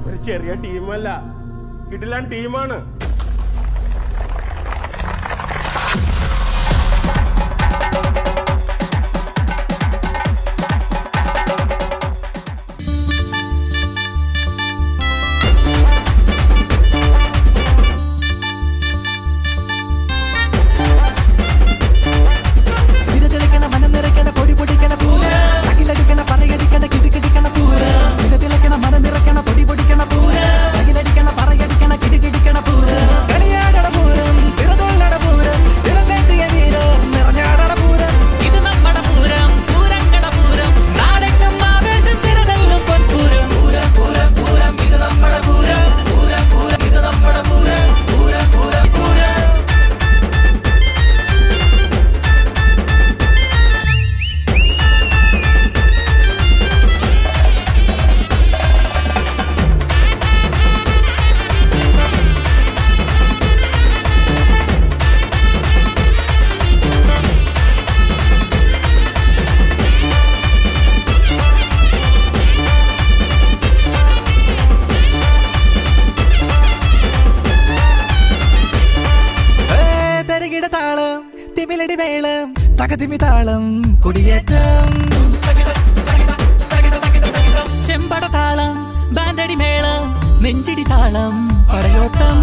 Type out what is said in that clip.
അവർ ചെറിയ ടീമല്ല കിടിലാൻ ടീമാണ് തിമിലടി വേളം തകതിമി താളം കുടിയേറ്റം. ചെമ്പട താളം ബാൻഡടി മേളം നെഞ്ചിടി താളം പടയോട്ടം.